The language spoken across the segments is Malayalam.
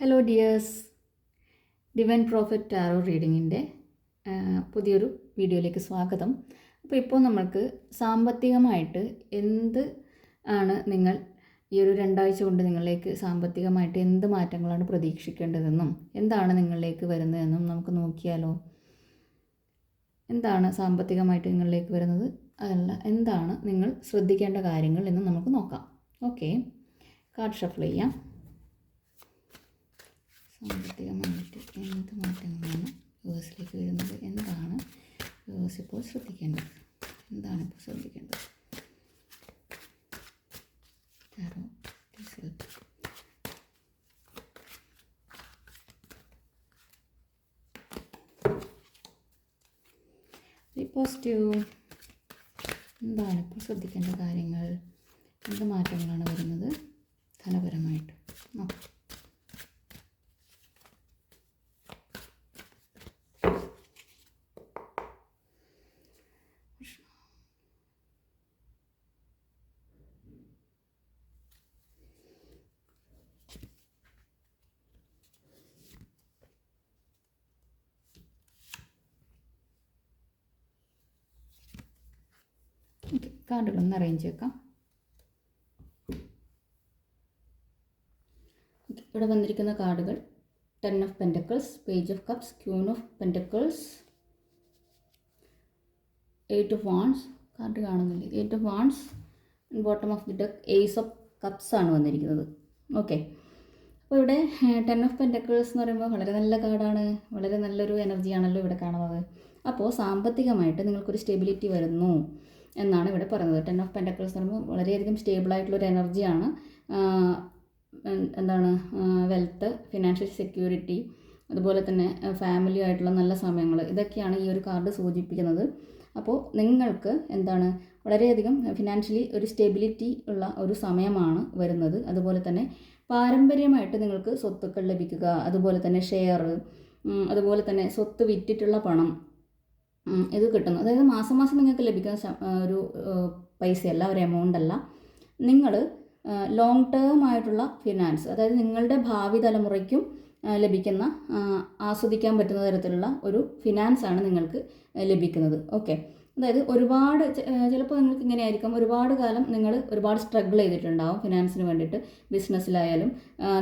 Hello dears divine prophet tarot റീഡിങ്ങിന്റെ പുതിയൊരു വീഡിയോയിലേക്ക് സ്വാഗതം. അപ്പോൾ ഇപ്പോൾ നമ്മൾക്ക് സാമ്പത്തികമായിട്ട് എന്ത് ആണ് നിങ്ങൾ ഈ ഒരു രണ്ടാഴ്ച കൊണ്ട് നിങ്ങളിലേക്ക് സാമ്പത്തികമായിട്ട് എന്ത് മാറ്റങ്ങളാണ് പ്രതീക്ഷിക്കേണ്ടതെന്നും എന്താണ് നിങ്ങളിലേക്ക് വരുന്നതെന്നും നമുക്ക് നോക്കിയാലോ. എന്താണ് സാമ്പത്തികമായിട്ട് നിങ്ങളിലേക്ക് വരുന്നത്? അതല്ല എന്താണ് നിങ്ങൾ ശ്രദ്ധിക്കേണ്ട കാര്യങ്ങൾ എന്ന് നമുക്ക് നോക്കാം. ഓക്കെ. കാർഡ് ഷഫിൾ ചെയ്യാം. സാമ്പത്തികമായിട്ട് എന്ത് മാറ്റങ്ങളാണ് യുഎസിലേക്ക് വരുന്നത്? എന്താണ് യുഎസ് ഇപ്പോൾ ശ്രദ്ധിക്കേണ്ടത്? എന്താണ് ഇപ്പോൾ ശ്രദ്ധിക്കേണ്ടത്? പോസിറ്റീവ് എന്താണ് ഇപ്പോൾ ശ്രദ്ധിക്കേണ്ട കാര്യങ്ങൾ? എന്ത് മാറ്റങ്ങളാണ് വരുന്നത് ധനപരമായിട്ട് നോക്കാം ഓക്കെ കാർഡുകളൊന്ന് അറേഞ്ച് വെക്കാം ഇവിടെ വന്നിരിക്കുന്ന കാർഡുകൾ ten of pentacles page of cups queen of pentacles eight of wands card കാണുന്നില്ല? Eight of wands bottom of the deck ace of cups ആണ് വന്നിരിക്കുന്നത്. ഓക്കെ അപ്പോൾ ഇവിടെ ടെൻ ഓഫ് പെന്റക്കിൾസ് എന്ന് പറയുമ്പോൾ വളരെ നല്ല കാർഡാണ്. വളരെ നല്ലൊരു എനർജിയാണല്ലോ ഇവിടെ കാണുന്നത്. അപ്പോൾ സാമ്പത്തികമായിട്ട് നിങ്ങൾക്കൊരു സ്റ്റെബിലിറ്റി വരുന്നു. എന്നാണ് ഇവിടെ പറയുന്നത്. ടെൻ ഓഫ് പെന്റക്കിൾസ് എന്ന് പറയുമ്പോൾ വളരെയധികം സ്റ്റേബിൾ ആയിട്ടുള്ളൊരു എനർജിയാണ് എന്താണ് വെൽത്ത് ഫിനാൻഷ്യൽ സെക്യൂരിറ്റി അതുപോലെ തന്നെ ഫാമിലി ആയിട്ടുള്ള നല്ല സമയങ്ങൾ ഇതൊക്കെയാണ് ഈ ഒരു കാർഡ് സൂചിപ്പിക്കുന്നത്. അപ്പോൾ നിങ്ങൾക്ക് എന്താണ് വളരെയധികം ഫിനാൻഷ്യലി ഒരു സ്റ്റെബിലിറ്റി ഉള്ള ഒരു സമയമാണ് വരുന്നത്. അതുപോലെ തന്നെ പാരമ്പര്യമായിട്ട് നിങ്ങൾക്ക് സ്വത്തുക്കൾ ലഭിക്കുക അതുപോലെ തന്നെ ഷെയർ അതുപോലെ തന്നെ സ്വത്ത് വിറ്റിട്ടുള്ള പണം ഇത് കിട്ടുന്നു. അതായത് മാസം മാസം നിങ്ങൾക്ക് ലഭിക്കുന്ന ഒരു പൈസയല്ല ഒരു എമൗണ്ട് അല്ല. നിങ്ങൾ ലോങ് ടേം ആയിട്ടുള്ള ഫിനാൻസ് അതായത് നിങ്ങളുടെ ഭാവി തലമുറയ്ക്കും ലഭിക്കുന്ന ആസ്വദിക്കാൻ പറ്റുന്ന തരത്തിലുള്ള ഒരു ഫിനാൻസ് ആണ് നിങ്ങൾക്ക് ലഭിക്കുന്നത്. ഓക്കെ അതായത് ഒരുപാട് ചിലപ്പോൾ നിങ്ങൾക്ക് ഇങ്ങനെ ആയിരിക്കും ഒരുപാട് കാലം നിങ്ങൾ ഒരുപാട് സ്ട്രഗിൾ ചെയ്തിട്ടുണ്ടാവും ഫിനാൻസിന് വേണ്ടിയിട്ട് ബിസിനസ്സിലായാലും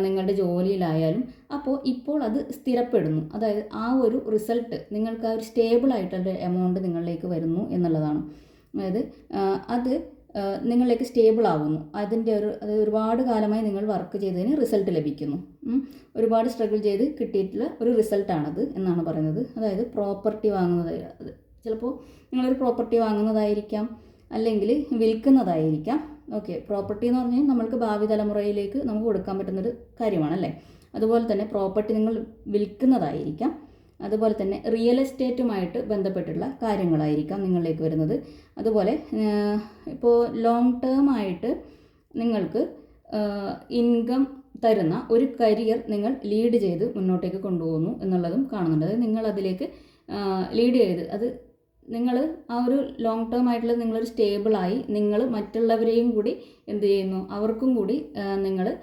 നിങ്ങളുടെ ജോലിയിലായാലും. അപ്പോൾ ഇപ്പോൾ അത് സ്ഥിരപ്പെടുന്നു. അതായത് ആ ഒരു റിസൾട്ട് നിങ്ങൾക്ക് ആ ഒരു സ്റ്റേബിൾ ആയിട്ടുള്ള എമൗണ്ട് നിങ്ങളിലേക്ക് വരുന്നു എന്നുള്ളതാണ്. അതായത് അത് നിങ്ങളിലേക്ക് സ്റ്റേബിൾ ആവുന്നു. അതിന്റെ ഒരു അത് ഒരുപാട് കാലമായി നിങ്ങൾ വർക്ക് ചെയ്തതിന് റിസൾട്ട് ലഭിക്കുന്നു. ഒരുപാട് സ്ട്രഗിൾ ചെയ്ത് കിട്ടിയിട്ടുള്ള ഒരു റിസൾട്ടാണത് എന്നാണ് പറയുന്നത്. അതായത് പ്രോപ്പർട്ടി വാങ്ങുന്നത് ചിലപ്പോൾ നിങ്ങളൊരു പ്രോപ്പർട്ടി വാങ്ങുന്നതായിരിക്കാം അല്ലെങ്കിൽ വിൽക്കുന്നതായിരിക്കാം. ഓക്കെ പ്രോപ്പർട്ടി എന്ന് പറഞ്ഞാൽ നമ്മൾക്ക് ഭാവി തലമുറയിലേക്ക് നമുക്ക് കൊടുക്കാൻ പറ്റുന്നൊരു കാര്യമാണല്ലേ അതുപോലെ തന്നെ പ്രോപ്പർട്ടി നിങ്ങൾ വിൽക്കുന്നതായിരിക്കാം. അതുപോലെ തന്നെ റിയൽ എസ്റ്റേറ്റുമായിട്ട് ബന്ധപ്പെട്ടുള്ള കാര്യങ്ങളായിരിക്കാം നിങ്ങളിലേക്ക് വരുന്നത്. അതുപോലെ ഇപ്പോൾ ലോങ് ടേം ആയിട്ട് നിങ്ങൾക്ക് ഇൻകം തരുന്ന ഒരു കരിയർ നിങ്ങൾ ലീഡ് ചെയ്ത് മുന്നോട്ടേക്ക് കൊണ്ടുപോകുന്നു എന്നുള്ളതും കാണുന്നുണ്ട്. അതായത് നിങ്ങൾ അതിലേക്ക് ലീഡ് ചെയ്ത് അത് നിങ്ങൾ ആ ഒരു ലോങ് ടേം ആയിട്ടുള്ള നിങ്ങളൊരു സ്റ്റേബിളായി നിങ്ങൾ മറ്റുള്ളവരെയും കൂടി എന്ത് ചെയ്യുന്നു? അവർക്കും കൂടി നിങ്ങൾ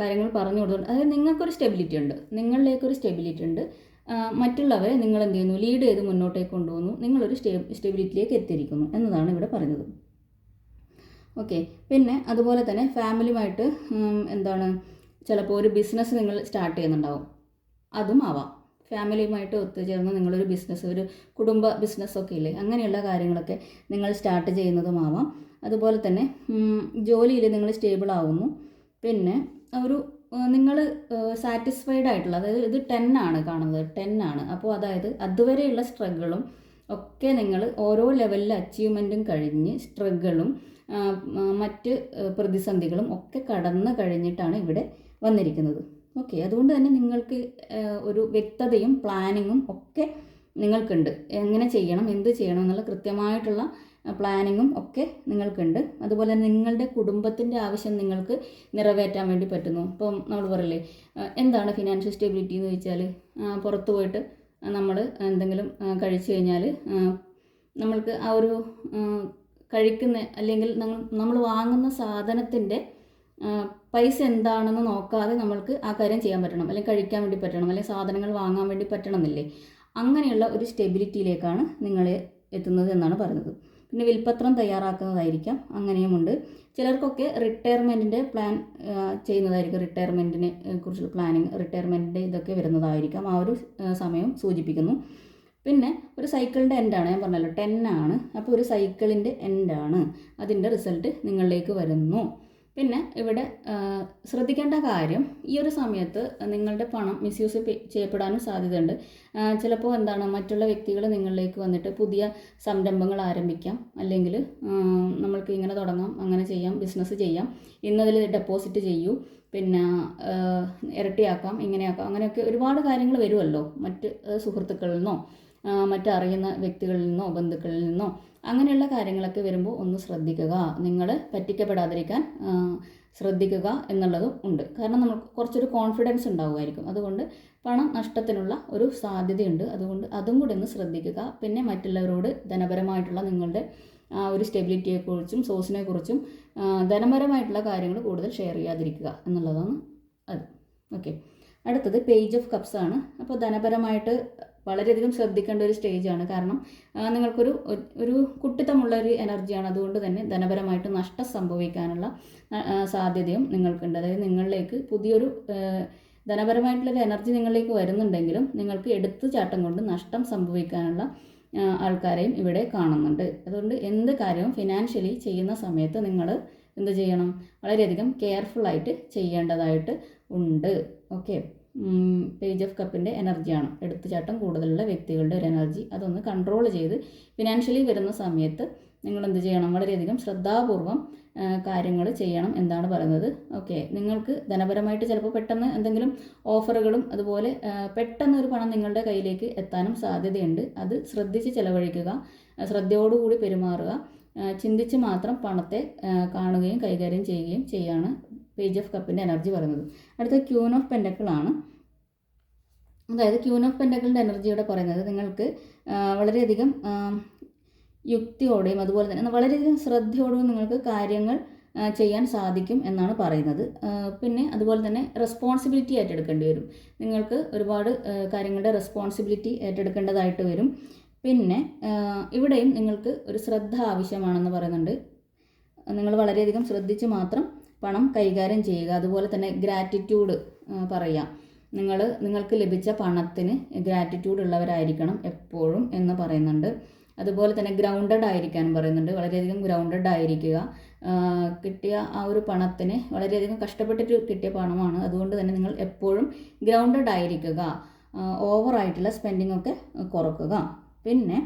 കാര്യങ്ങൾ പറഞ്ഞു കൊടുക്കുന്നു. അതായത് നിങ്ങൾക്കൊരു സ്റ്റെബിലിറ്റി ഉണ്ട്. നിങ്ങളിലേക്കൊരു സ്റ്റെബിലിറ്റി ഉണ്ട്. മറ്റുള്ളവരെ നിങ്ങൾ എന്ത് ചെയ്യുന്നു? ലീഡ് ചെയ്ത് മുന്നോട്ടേക്ക് കൊണ്ടുപോകുന്നു. നിങ്ങളൊരു സ്റ്റേ സ്റ്റെബിലിറ്റിയിലേക്ക് എത്തിയിരിക്കുന്നു എന്നതാണ് ഇവിടെ പറഞ്ഞത്. ഓക്കെ പിന്നെ അതുപോലെ തന്നെ ഫാമിലിയുമായിട്ട് എന്താണ്? ചിലപ്പോൾ ഒരു ബിസിനസ് നിങ്ങൾ സ്റ്റാർട്ട് ചെയ്യുന്നുണ്ടാവും. അതും ആവാം. ഫാമിലിയുമായിട്ട് ഒത്തുചേർന്ന് നിങ്ങളൊരു ബിസിനസ് ഒരു കുടുംബ ബിസിനസ്സൊക്കെ ഇല്ലേ? അങ്ങനെയുള്ള കാര്യങ്ങളൊക്കെ നിങ്ങൾ സ്റ്റാർട്ട് ചെയ്യുന്നതുമാവാം. അതുപോലെ തന്നെ ജോലിയിൽ നിങ്ങൾ സ്റ്റേബിൾ ആവുന്നു. പിന്നെ ഒരു നിങ്ങൾ സാറ്റിസ്ഫൈഡ് ആയിട്ടുള്ള അതായത് ഇത് ടെൻ ആണ് കാണുന്നത് ടെൻ ആണ്. അപ്പോൾ അതായത് അതുവരെയുള്ള സ്ട്രഗിളും ഒക്കെ നിങ്ങൾ ഓരോ ലെവലിലെ അച്ചീവ്മെന്റും കഴിഞ്ഞ് സ്ട്രഗിളും മറ്റ് പ്രതിസന്ധികളും ഒക്കെ കടന്നു കഴിഞ്ഞിട്ടാണ് ഇവിടെ വന്നിരിക്കുന്നത്. ഓക്കെ അതുകൊണ്ട് തന്നെ നിങ്ങൾക്ക് ഒരു വ്യക്തതയും പ്ലാനിങ്ങും ഒക്കെ നിങ്ങൾക്കുണ്ട്. എങ്ങനെ ചെയ്യണം എന്ത് ചെയ്യണം എന്നുള്ള കൃത്യമായിട്ടുള്ള പ്ലാനിങ്ങും ഒക്കെ നിങ്ങൾക്കുണ്ട്. അതുപോലെ നിങ്ങളുടെ കുടുംബത്തിന്റെ ആവശ്യം നിങ്ങൾക്ക് നിറവേറ്റാൻ വേണ്ടി പറ്റുന്നു. ഇപ്പം നമ്മൾ പറയില്ലേ എന്താണ് ഫിനാൻഷ്യൽ സ്റ്റെബിലിറ്റി എന്ന് ചോദിച്ചാൽ പുറത്തു പോയിട്ട് നമ്മൾ എന്തെങ്കിലും കഴിച്ചു കഴിഞ്ഞാൽ നമ്മൾക്ക് ആ ഒരു കഴിക്കുന്ന അല്ലെങ്കിൽ നമ്മൾ വാങ്ങുന്ന സാധനത്തിന്റെ പൈസ എന്താണെന്ന് നോക്കാതെ നമ്മൾക്ക് ആ കാര്യം ചെയ്യാൻ പറ്റണം. അല്ലെങ്കിൽ കഴിക്കാൻ വേണ്ടി പറ്റണം. അല്ലെങ്കിൽ സാധനങ്ങൾ വാങ്ങാൻ വേണ്ടി പറ്റണം പറ്റണമെന്നില്ലേ? അങ്ങനെയുള്ള ഒരു സ്റ്റെബിലിറ്റിയിലേക്കാണ് നിങ്ങൾ എത്തുന്നത് എന്നാണ് പറയുന്നത്. പിന്നെ വിൽപ്പത്രം തയ്യാറാക്കുന്നതായിരിക്കാം. അങ്ങനെയുമുണ്ട്. ചിലർക്കൊക്കെ റിട്ടയർമെന്റിന്റെ പ്ലാൻ ചെയ്യുന്നതായിരിക്കും. റിട്ടയർമെന്റിനെ കുറിച്ചുള്ള പ്ലാനിങ് റിട്ടയർമെന്റിന്റെ ഇതൊക്കെ വരുന്നതായിരിക്കാം. ആ ഒരു സമയം സൂചിപ്പിക്കുന്നു. പിന്നെ ഒരു സൈക്കിളിന്റെ എൻഡാണ്. ഞാൻ പറഞ്ഞല്ലോ ടെൻ ആണ്. അപ്പോൾ ഒരു സൈക്കിളിന്റെ എൻഡാണ് അതിന്റെ റിസൾട്ട് നിങ്ങളിലേക്ക് വരുന്നു. പിന്നെ ഇവിടെ ശ്രദ്ധിക്കേണ്ട കാര്യം ഈ ഒരു സമയത്ത് നിങ്ങളുടെ പണം മിസ്യൂസ് ചെയ്യപ്പെടാനും സാധ്യതയുണ്ട്. ചിലപ്പോൾ എന്താണ് മറ്റുള്ള വ്യക്തികൾ നിങ്ങളിലേക്ക് വന്നിട്ട് പുതിയ സംരംഭങ്ങൾ ആരംഭിക്കാം. അല്ലെങ്കിൽ നമ്മൾക്ക് ഇങ്ങനെ തുടങ്ങാം അങ്ങനെ ചെയ്യാം ബിസിനസ് ചെയ്യാം. ഇന്നതിൽ ഡെപ്പോസിറ്റ് ചെയ്യൂ. പിന്നെ ഇരട്ടിയാക്കാം ഇങ്ങനെയാക്കാം. അങ്ങനെയൊക്കെ ഒരുപാട് കാര്യങ്ങൾ വരുമല്ലോ മറ്റ് സുഹൃത്തുക്കളിൽ നിന്നോ. മറ്ററിയുന്ന വ്യക്തികളിൽ നിന്നോ ബന്ധുക്കളിൽ നിന്നോ അങ്ങനെയുള്ള കാര്യങ്ങളൊക്കെ വരുമ്പോൾ ഒന്ന് ശ്രദ്ധിക്കുക. നിങ്ങൾ പറ്റിക്കപ്പെടാതിരിക്കാൻ ശ്രദ്ധിക്കുക എന്നുള്ളതും ഉണ്ട്. കാരണം നമുക്ക് കുറച്ചൊരു കോൺഫിഡൻസ് ഉണ്ടാവുമായിരിക്കും. അതുകൊണ്ട് പണം നഷ്ടത്തിനുള്ള ഒരു സാധ്യതയുണ്ട്. അതുകൊണ്ട് അതും കൂടി ഒന്ന് ശ്രദ്ധിക്കുക. പിന്നെ മറ്റുള്ളവരോട് ധനപരമായിട്ടുള്ള നിങ്ങളുടെ ആ ഒരു സ്റ്റെബിലിറ്റിയെക്കുറിച്ചും സോഴ്സിനെക്കുറിച്ചും ധനപരമായിട്ടുള്ള കാര്യങ്ങൾ കൂടുതൽ ഷെയർ ചെയ്യാതിരിക്കുക എന്നുള്ളതാണ് അത്. ഓക്കെ അടുത്തത് പേജ് ഓഫ് കപ്സ് ആണ്. അപ്പോൾ ധനപരമായിട്ട് വളരെയധികം ശ്രദ്ധിക്കേണ്ട ഒരു സ്റ്റേജാണ് കാരണം നിങ്ങൾക്കൊരു ഒരു കുട്ടിത്തമുള്ള ഒരു എനർജിയാണ് അതുകൊണ്ട് തന്നെ ധനപരമായിട്ട് നഷ്ടം സംഭവിക്കാനുള്ള സാധ്യതയും നിങ്ങൾക്കുണ്ട്. അതായത് നിങ്ങളിലേക്ക് പുതിയൊരു ധനപരമായിട്ടുള്ളൊരു എനർജി നിങ്ങളിലേക്ക് വരുന്നുണ്ടെങ്കിലും നിങ്ങൾക്ക് എടുത്തു ചാട്ടം കൊണ്ട് നഷ്ടം സംഭവിക്കാനുള്ള ആൾക്കാരെയും ഇവിടെ കാണുന്നുണ്ട്. അതുകൊണ്ട് എന്ത് കാര്യവും ഫിനാൻഷ്യലി ചെയ്യുന്ന സമയത്ത് നിങ്ങൾ എന്ത് ചെയ്യണം? വളരെയധികം കെയർഫുള്ളായിട്ട് ചെയ്യേണ്ടതായിട്ട് ഉണ്ട്. ഓക്കെ പേജ് ഓഫ് കപ്പിന്റെ എനർജിയാണ് എടുത്തുചാട്ടം കൂടുതലുള്ള വ്യക്തികളുടെ ഒരു എനർജി അതൊന്ന് കൺട്രോൾ ചെയ്ത് ഫിനാൻഷ്യലി വരുന്ന സമയത്ത് നിങ്ങൾ എന്ത് ചെയ്യണം? വളരെയധികം ശ്രദ്ധാപൂർവം കാര്യങ്ങൾ ചെയ്യണം എന്നാണ് പറയുന്നത്. ഓക്കെ നിങ്ങൾക്ക് ധനപരമായിട്ട് ചിലപ്പോൾ പെട്ടെന്ന് എന്തെങ്കിലും ഓഫറുകളും അതുപോലെ പെട്ടെന്ന് ഒരു പണം നിങ്ങളുടെ കയ്യിലേക്ക് എത്താനും സാധ്യതയുണ്ട്. അത് ശ്രദ്ധിച്ച് ചിലവഴിക്കുക ശ്രദ്ധയോടുകൂടി പെരുമാറുക ചിന്തിച്ച് മാത്രം പണത്തെ കാണുകയും കൈകാര്യം ചെയ്യുകയും ചെയ്യാണ് പേജ് ഓഫ് കപ്പിന്റെ എനർജി പറയുന്നത്. അടുത്ത ക്യൂൻ ഓഫ് പെൻഡക്കിളാണ് അതായത് ക്യൂൻ ഓഫ് പെൻഡക്കിളിന്റെ എനർജിയോടെ പറയുന്നത് നിങ്ങൾക്ക് വളരെയധികം യുക്തിയോടെയും അതുപോലെ തന്നെ വളരെയധികം ശ്രദ്ധയോടെയും നിങ്ങൾക്ക് കാര്യങ്ങൾ ചെയ്യാൻ സാധിക്കും എന്നാണ് പറയുന്നത്. പിന്നെ അതുപോലെ തന്നെ റെസ്പോൺസിബിലിറ്റി ഏറ്റെടുക്കേണ്ടി വരും. നിങ്ങൾക്ക് ഒരുപാട് കാര്യങ്ങളുടെ റെസ്പോൺസിബിലിറ്റി ഏറ്റെടുക്കേണ്ടതായിട്ട് വരും. പിന്നെ ഇവിടെയും നിങ്ങൾക്ക് ഒരു ശ്രദ്ധ ആവശ്യമാണെന്ന് പറയുന്നുണ്ട്. നിങ്ങൾ വളരെയധികം ശ്രദ്ധിച്ച് മാത്രം പണം കൈകാര്യം ചെയ്യുക. അതുപോലെ തന്നെ ഗ്രാറ്റിറ്റ്യൂഡ് പറയാം. നിങ്ങൾ നിങ്ങൾക്ക് ലഭിച്ച പണത്തിന് ഗ്രാറ്റിറ്റ്യൂഡ് ഉള്ളവരായിരിക്കണം എപ്പോഴും എന്ന് പറയുന്നുണ്ട്. അതുപോലെ തന്നെ ഗ്രൗണ്ടഡ് ആയിരിക്കാൻ പറയുന്നുണ്ട്. വളരെയധികം ഗ്രൗണ്ടഡ് ആയിരിക്കുക. കിട്ടിയ ആ ഒരു പണത്തിന് വളരെയധികം കഷ്ടപ്പെട്ടിട്ട് കിട്ടിയ പണമാണ്. അതുകൊണ്ട് തന്നെ നിങ്ങൾ എപ്പോഴും ഗ്രൗണ്ടഡ് ആയിരിക്കുക. ഓവറായിട്ടുള്ള സ്പെൻഡിങ് ഒക്കെ കുറക്കുക. പിന്നെ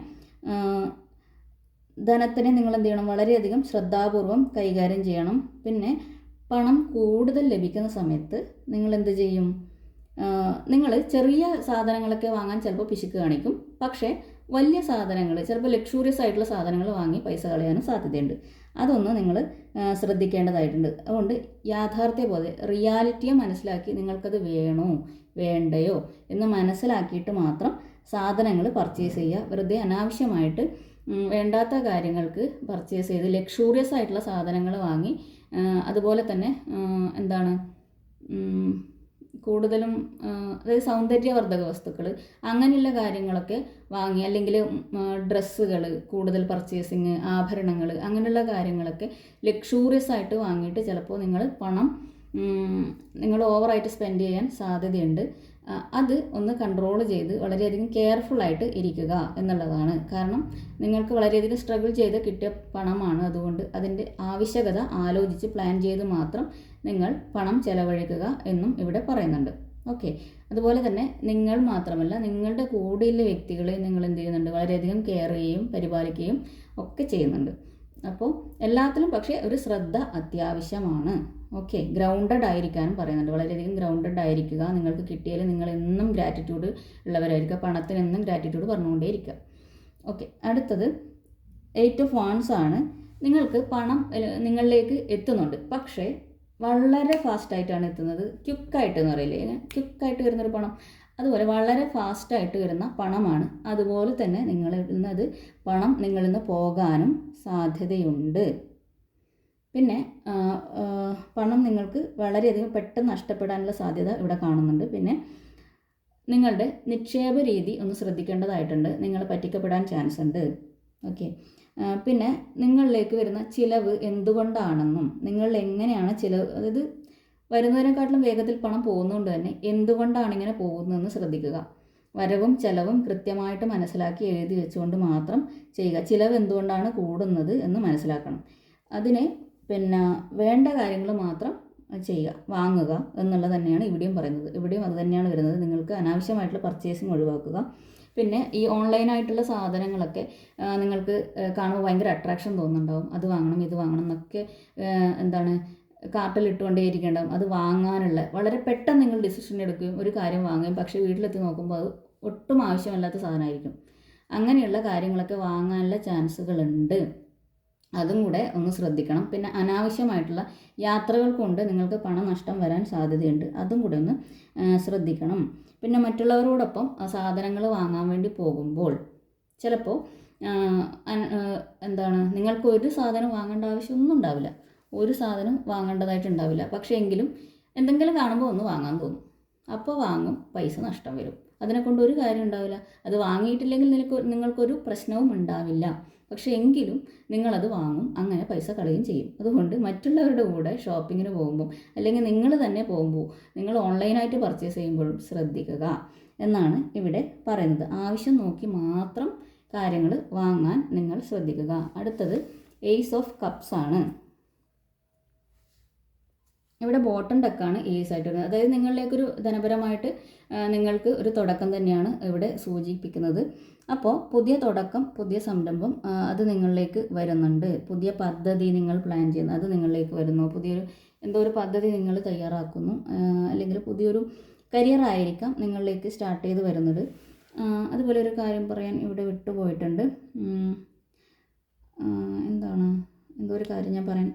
ധനത്തിനെ നിങ്ങൾ എന്ത് ചെയ്യണം? വളരെയധികം ശ്രദ്ധാപൂർവം കൈകാര്യം ചെയ്യണം. പിന്നെ പണം കൂടുതൽ ലഭിക്കുന്ന സമയത്ത് നിങ്ങൾ എന്ത് ചെയ്യും നിങ്ങൾ ചെറിയ സാധനങ്ങളൊക്കെ വാങ്ങാൻ ചിലപ്പോൾ പിശുക്ക് കാണിക്കും. പക്ഷേ വലിയ സാധനങ്ങൾ ചിലപ്പോൾ ലക്ഷൂറിയസ് ആയിട്ടുള്ള സാധനങ്ങൾ വാങ്ങി പൈസ കളയാനും സാധ്യതയുണ്ട്. അതൊന്ന് നിങ്ങൾ ശ്രദ്ധിക്കേണ്ടതായിട്ടുണ്ട്. അതുകൊണ്ട് യാഥാർത്ഥ്യ പോലെ റിയാലിറ്റിയെ മനസ്സിലാക്കി നിങ്ങൾക്കത് വേണോ വേണ്ടയോ എന്ന് മനസ്സിലാക്കിയിട്ട് മാത്രം സാധനങ്ങൾ പർച്ചേസ് ചെയ്യുക. വെറുതെ അനാവശ്യമായിട്ട് വേണ്ടാത്ത കാര്യങ്ങൾക്ക് പർച്ചേസ് ചെയ്ത് ലക്ഷൂറിയസ് ആയിട്ടുള്ള സാധനങ്ങൾ വാങ്ങി അതുപോലെ തന്നെ എന്താണ് കൂടുതലും അതായത് സൗന്ദര്യവർദ്ധക വസ്തുക്കൾ അങ്ങനെയുള്ള കാര്യങ്ങളൊക്കെ വാങ്ങി അല്ലെങ്കിൽ ഡ്രസ്സുകൾ കൂടുതൽ പർച്ചേസിങ് ആഭരണങ്ങൾ അങ്ങനെയുള്ള കാര്യങ്ങളൊക്കെ ലക്ഷൂറിയസ് ആയിട്ട് വാങ്ങിയിട്ട് ചിലപ്പോൾ നിങ്ങൾ പണം നിങ്ങൾ ഓവറായിട്ട് സ്പെൻഡ് ചെയ്യാൻ സാധ്യതയുണ്ട്. അത് ഒന്ന് കൺട്രോൾ ചെയ്ത് വളരെയധികം കെയർഫുള്ളായിട്ട് ഇരിക്കുക എന്നുള്ളതാണ്. കാരണം നിങ്ങൾക്ക് വളരെയധികം സ്ട്രഗിൾ ചെയ്ത് കിട്ടിയ പണമാണ്. അതുകൊണ്ട് അതിന്റെ ആവശ്യകത ആലോചിച്ച് പ്ലാൻ ചെയ്ത് മാത്രം നിങ്ങൾ പണം ചെലവഴിക്കുക എന്നും ഇവിടെ പറയുന്നുണ്ട്. ഓക്കെ അതുപോലെ തന്നെ നിങ്ങൾ മാത്രമല്ല നിങ്ങളുടെ കൂടെയുള്ള വ്യക്തികളെ നിങ്ങൾ എന്ത് ചെയ്യുന്നുണ്ട്? വളരെയധികം കെയർ ചെയ്യുകയും പരിപാലിക്കുകയും ഒക്കെ ചെയ്യുന്നുണ്ട്. അപ്പോൾ എല്ലാത്തിലും പക്ഷേ ഒരു ശ്രദ്ധ അത്യാവശ്യമാണ്. ഓക്കെ ഗ്രൗണ്ടഡ് ആയിരിക്കാനും പറയുന്നുണ്ട്. വളരെയധികം ഗ്രൗണ്ടഡ് ആയിരിക്കുക നിങ്ങൾക്ക് കിട്ടിയാൽ നിങ്ങൾ എന്നും ഗ്രാറ്റിറ്റ്യൂഡ് ഉള്ളവരായിരിക്കുക പണത്തിന് എന്നും ഗ്രാറ്റിറ്റ്യൂഡ് പറഞ്ഞുകൊണ്ടേയിരിക്കുക. ഓക്കെ അടുത്തത് എയ്റ്റ് ഓഫ് വാൺസ് ആണ്. നിങ്ങൾക്ക് പണം നിങ്ങളിലേക്ക് എത്തുന്നുണ്ട്. പക്ഷേ വളരെ ഫാസ്റ്റായിട്ടാണ് എത്തുന്നത്. ക്യുക്കായിട്ട് എന്ന് പറയില്ലേ? ക്യുക്കായിട്ട് വരുന്നൊരു പണം. അതുപോലെ വളരെ ഫാസ്റ്റായിട്ട് വരുന്ന പണമാണ്. അതുപോലെ തന്നെ നിങ്ങളിൽ നിന്ന് അത് പണം നിങ്ങളിൽ നിന്ന് പോകാനും സാധ്യതയുണ്ട്. പിന്നെ പണം നിങ്ങൾക്ക് വളരെയധികം പെട്ടെന്ന് നഷ്ടപ്പെടാനുള്ള സാധ്യത ഇവിടെ കാണുന്നുണ്ട്. പിന്നെ നിങ്ങളുടെ നിക്ഷേപ രീതി ഒന്ന് ശ്രദ്ധിക്കേണ്ടതായിട്ടുണ്ട്. നിങ്ങൾ പറ്റിക്കപ്പെടാൻ ചാൻസ് ഉണ്ട്. ഓക്കെ പിന്നെ നിങ്ങളിലേക്ക് വരുന്ന ചിലവ് എന്തുകൊണ്ടാണെന്നും നിങ്ങൾ എങ്ങനെയാണ് ചിലവ് അതായത് വരുന്നതിനെക്കാട്ടിലും വേഗത്തിൽ പണം പോകുന്നതുകൊണ്ട് തന്നെ എന്തുകൊണ്ടാണ് ഇങ്ങനെ പോകുന്നതെന്ന് ശ്രദ്ധിക്കുക. വരവും ചെലവും കൃത്യമായിട്ട് മനസ്സിലാക്കി എഴുതി വെച്ചുകൊണ്ട് മാത്രം ചെയ്യുക. ചിലവ് എന്തുകൊണ്ടാണ് കൂടുന്നത് എന്ന് മനസ്സിലാക്കണം. അതിന് പിന്നെ വേണ്ട കാര്യങ്ങൾ മാത്രം ചെയ്യുക വാങ്ങുക എന്നുള്ളത് തന്നെയാണ് ഇവിടെയും പറയുന്നത്. ഇവിടെയും അത് തന്നെയാണ് വരുന്നത്. നിങ്ങൾക്ക് അനാവശ്യമായിട്ടുള്ള പർച്ചേസിങ് ഒഴിവാക്കുക. പിന്നെ ഈ ഓൺലൈനായിട്ടുള്ള സാധനങ്ങളൊക്കെ നിങ്ങൾക്ക് കാണുമ്പോൾ ഭയങ്കര അട്രാക്ഷൻ തോന്നുന്നുണ്ടാവും. അത് വാങ്ങണം ഇത് വാങ്ങണം എന്നൊക്കെ എന്താണ് കാർട്ടിലിട്ടുകൊണ്ടേ ഇരിക്കേണ്ടാവും അത് വാങ്ങാനുള്ള വളരെ പെട്ടെന്ന് നിങ്ങൾ ഡിസിഷൻ എടുക്കുകയും ഒരു കാര്യം വാങ്ങുകയും പക്ഷേ വീട്ടിലെത്തി നോക്കുമ്പോൾ അത് ഒട്ടും ആവശ്യമല്ലാത്ത സാധനമായിരിക്കും. അങ്ങനെയുള്ള കാര്യങ്ങളൊക്കെ വാങ്ങാനുള്ള ചാൻസുകളുണ്ട് അതും കൂടെ ഒന്ന് ശ്രദ്ധിക്കണം. പിന്നെ അനാവശ്യമായിട്ടുള്ള യാത്രകൾ കൊണ്ട് നിങ്ങൾക്ക് പണം നഷ്ടം വരാൻ സാധ്യതയുണ്ട്. അതും കൂടെ ഒന്ന് ശ്രദ്ധിക്കണം. പിന്നെ മറ്റുള്ളവരോടൊപ്പം സാധനങ്ങൾ വാങ്ങാൻ വേണ്ടി പോകുമ്പോൾ ചിലപ്പോൾ എന്താണ് നിങ്ങൾക്ക് ഒരു സാധനം വാങ്ങേണ്ട ആവശ്യമൊന്നും ഉണ്ടാവില്ല. ഒരു സാധനം വാങ്ങേണ്ടതായിട്ടുണ്ടാവില്ല പക്ഷേ എങ്കിലും എന്തെങ്കിലും കാണുമ്പോൾ ഒന്ന് വാങ്ങാൻ തോന്നും. അപ്പോൾ വാങ്ങും പൈസ നഷ്ടം വരും. അതിനെ കൊണ്ട് ഒരു കാര്യം ഉണ്ടാവില്ല. അത് വാങ്ങിയിട്ടില്ലെങ്കിൽ നിനക്ക് നിങ്ങൾക്കൊരു പ്രശ്നവും ഉണ്ടാവില്ല. പക്ഷേ എങ്കിലും നിങ്ങളത് വാങ്ങും അങ്ങനെ പൈസ കളയും ചെയ്യും. അതുകൊണ്ട് മറ്റുള്ളവരുടെ കൂടെ ഷോപ്പിങ്ങിന് പോകുമ്പോൾ അല്ലെങ്കിൽ നിങ്ങൾ തന്നെ പോകുമ്പോൾ നിങ്ങൾ ഓൺലൈനായിട്ട് പർച്ചേസ് ചെയ്യുമ്പോഴും ശ്രദ്ധിക്കുക എന്നാണ് ഇവിടെ പറയുന്നത്. ആവശ്യം നോക്കി മാത്രം കാര്യങ്ങൾ വാങ്ങാൻ നിങ്ങൾ ശ്രദ്ധിക്കുക. അടുത്തത് എയ്സ് ഓഫ് കപ്സ് ആണ്. ഇവിടെ ബോട്ടം ഡക്കാണ് ഏസ് ആയിട്ട് വരുന്നത് അതായത് നിങ്ങളിലേക്കൊരു ധനപരമായിട്ട് നിങ്ങൾക്ക് ഒരു തുടക്കം തന്നെയാണ് ഇവിടെ സൂചിപ്പിക്കുന്നത്. അപ്പോൾ പുതിയ തുടക്കം പുതിയ സംരംഭം അത് നിങ്ങളിലേക്ക് വരുന്നുണ്ട്. പുതിയ പദ്ധതി നിങ്ങൾ പ്ലാൻ ചെയ്യുന്നു അത് നിങ്ങളിലേക്ക് വരുന്നു. പുതിയൊരു എന്തോ ഒരു പദ്ധതി നിങ്ങൾ തയ്യാറാക്കുന്നു. അല്ലെങ്കിൽ പുതിയൊരു കരിയർ ആയിരിക്കാം നിങ്ങളിലേക്ക് സ്റ്റാർട്ട് ചെയ്ത് വരുന്നത്. അതുപോലെ ഒരു കാര്യം പറയാൻ ഇവിടെ വിട്ടുപോയിട്ടുണ്ട്. എന്താണ്? എന്തോ ഒരു കാര്യം ഞാൻ പറയാൻ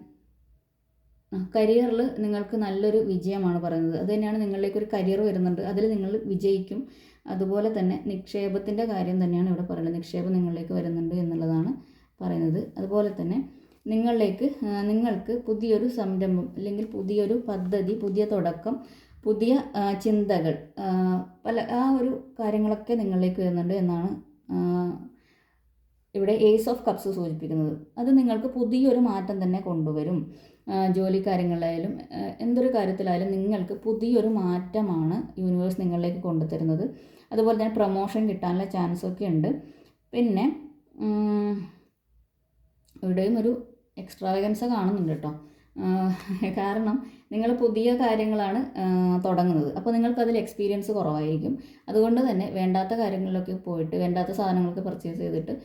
കരിയറിൽ നിങ്ങൾക്ക് നല്ലൊരു വിജയമാണ് പറയുന്നത്. അത് തന്നെയാണ് നിങ്ങളിലേക്ക് ഒരു കരിയർ വരുന്നുണ്ട്. അതിൽ നിങ്ങൾ വിജയിക്കും. അതുപോലെ തന്നെ നിക്ഷേപത്തിന്റെ കാര്യം തന്നെയാണ് ഇവിടെ പറയുന്നത്. നിക്ഷേപം നിങ്ങളിലേക്ക് വരുന്നുണ്ട് എന്നുള്ളതാണ് പറയുന്നത്. അതുപോലെ തന്നെ നിങ്ങളിലേക്ക് നിങ്ങൾക്ക് പുതിയൊരു സംരംഭം അല്ലെങ്കിൽ പുതിയൊരു പദ്ധതി പുതിയ തുടക്കം പുതിയ ചിന്തകൾ പല ആ ഒരു കാര്യങ്ങളൊക്കെ നിങ്ങളിലേക്ക് വരുന്നുണ്ട് എന്നാണ് ഇവിടെ ഏസ് ഓഫ് കപ്സ് സൂചിപ്പിക്കുന്നത്. അത് നിങ്ങൾക്ക് പുതിയൊരു മാറ്റം തന്നെ കൊണ്ടുവരും. ജോലി കാര്യങ്ങളിലായാലും എന്തൊരു കാര്യത്തിലായാലും നിങ്ങൾക്ക് പുതിയൊരു മാറ്റമാണ് യൂണിവേഴ്സ് നിങ്ങളിലേക്ക് കൊണ്ടുതരുന്നത്. അതുപോലെ തന്നെ പ്രൊമോഷൻ കിട്ടാനുള്ള ചാൻസൊക്കെ ഉണ്ട്. പിന്നെ ഇവിടെയും ഒരു എക്സ്ട്രാവഗൻസ് കാണുന്നുണ്ട് കേട്ടോ. കാരണം നിങ്ങൾ പുതിയ കാര്യങ്ങളാണ് തുടങ്ങുന്നത്. അപ്പോൾ നിങ്ങൾക്ക് അതിൽ എക്സ്പീരിയൻസ് കുറവായിരിക്കും. അതുകൊണ്ട് തന്നെ വേണ്ടാത്ത കാര്യങ്ങളിലൊക്കെ പോയിട്ട് വേണ്ടാത്ത സാധനങ്ങളൊക്കെ പർച്ചേസ് ചെയ്തിട്ട്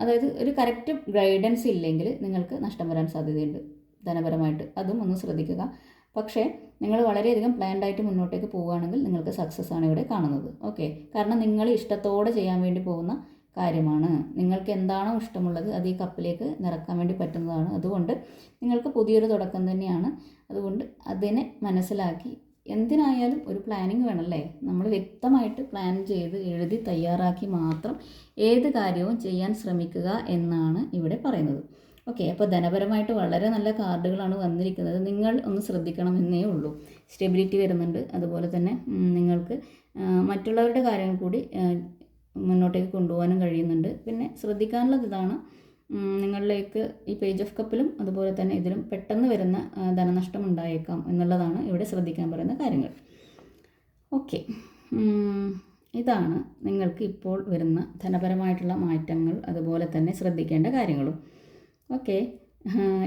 അതായത് ഒരു കറക്റ്റ് ഗൈഡൻസ് ഇല്ലെങ്കിൽ നിങ്ങൾക്ക് നഷ്ടം വരാൻ സാധ്യതയുണ്ട്. ധനപരമായിട്ട് അതും ഒന്ന് ശ്രദ്ധിക്കുക. പക്ഷേ നിങ്ങൾ വളരെയധികം പ്ലാൻഡായിട്ട് മുന്നോട്ടേക്ക് പോവുകയാണെങ്കിൽ നിങ്ങൾക്ക് സക്സസ് ആണ് ഇവിടെ കാണുന്നത്. ഓക്കെ കാരണം നിങ്ങൾ ഇഷ്ടത്തോടെ ചെയ്യാൻ വേണ്ടി പോകുന്ന കാര്യമാണ്. നിങ്ങൾക്ക് എന്താണോ ഇഷ്ടമുള്ളത് അത് ഈ കപ്പിലേക്ക് നിറക്കാൻ വേണ്ടി പറ്റുന്നതാണ്. അതുകൊണ്ട് നിങ്ങൾക്ക് പുതിയൊരു തുടക്കം തന്നെയാണ്. അതുകൊണ്ട് അതിനെ മനസ്സിലാക്കി എന്തിനായാലും ഒരു പ്ലാനിങ് വേണമല്ലേ? നമ്മൾ വ്യക്തമായിട്ട് പ്ലാൻ ചെയ്ത് എഴുതി തയ്യാറാക്കി മാത്രം ഏത് കാര്യവും ചെയ്യാൻ ശ്രമിക്കുക എന്നാണ് ഇവിടെ പറയുന്നത്. ഓക്കെ അപ്പോൾ ധനപരമായിട്ട് വളരെ നല്ല കാർഡുകളാണ് വന്നിരിക്കുന്നത്. നിങ്ങൾ ഒന്ന് ശ്രദ്ധിക്കണം എന്നേ ഉള്ളൂ. സ്റ്റെബിലിറ്റി വരുന്നുണ്ട്. അതുപോലെ തന്നെ നിങ്ങൾക്ക് മറ്റുള്ളവരുടെ കാര്യങ്ങൾ കൂടി മുന്നോട്ടേക്ക് കൊണ്ടുപോകാനും കഴിയുന്നുണ്ട്. പിന്നെ ശ്രദ്ധിക്കാനുള്ളത് ഇതാണ് നിങ്ങളിലേക്ക് ഈ പേജ് ഓഫ് കപ്പിലും അതുപോലെ തന്നെ ഇതിലും പെട്ടെന്ന് വരുന്ന ധനനഷ്ടം ഉണ്ടായേക്കാം എന്നുള്ളതാണ് ഇവിടെ ശ്രദ്ധിക്കാൻ പറയുന്ന കാര്യങ്ങൾ. ഓക്കെ ഇതാണ് നിങ്ങൾക്ക് ഇപ്പോൾ വരുന്ന ധനപരമായിട്ടുള്ള മാറ്റങ്ങൾ അതുപോലെ തന്നെ ശ്രദ്ധിക്കേണ്ട കാര്യങ്ങളും. ഓക്കെ.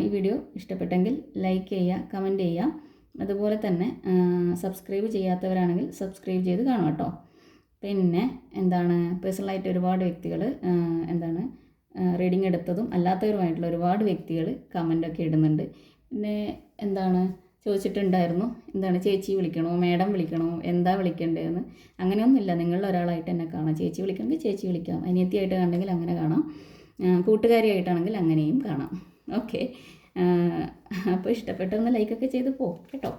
ഈ വീഡിയോ ഇഷ്ടപ്പെട്ടെങ്കിൽ ലൈക്ക് ചെയ്യുക കമന്റ് ചെയ്യുക. അതുപോലെ തന്നെ സബ്സ്ക്രൈബ് ചെയ്യാത്തവരാണെങ്കിൽ സബ്സ്ക്രൈബ് ചെയ്ത് കാണും കേട്ടോ. പിന്നെ എന്താണ് പേഴ്സണലായിട്ട് ഒരുപാട് വ്യക്തികൾ എന്താണ് റീഡിങ് എടുത്തതും അല്ലാത്തവരുമായിട്ടുള്ള ഒരുപാട് വ്യക്തികൾ കമന്റൊക്കെ ഇടുന്നുണ്ട്. പിന്നെ എന്താണ് ചോദിച്ചിട്ടുണ്ടായിരുന്നു എന്താണ് ചേച്ചി വിളിക്കണോ മേഡം വിളിക്കണോ എന്താ വിളിക്കേണ്ടതെന്ന്. അങ്ങനെയൊന്നുമില്ല നിങ്ങളിൽ ഒരാളായിട്ട് എന്നെ കാണാം. ചേച്ചി വിളിക്കണമെങ്കിൽ ചേച്ചി വിളിക്കാം. അനിയത്തിയായിട്ട് കണ്ടെങ്കിൽ അങ്ങനെ കാണാം. കൂട്ടുകാരിയായിട്ടാണെങ്കിൽ അങ്ങനെയും കാണാം. ഓക്കെ. അപ്പോൾ ഇഷ്ടപ്പെട്ടൊന്ന് ലൈക്കൊക്കെ ചെയ്ത് പോ കേട്ടോ.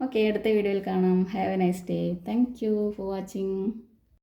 ഓക്കെ അടുത്ത വീഡിയോയിൽ കാണാം. Have a nice day thank you for watching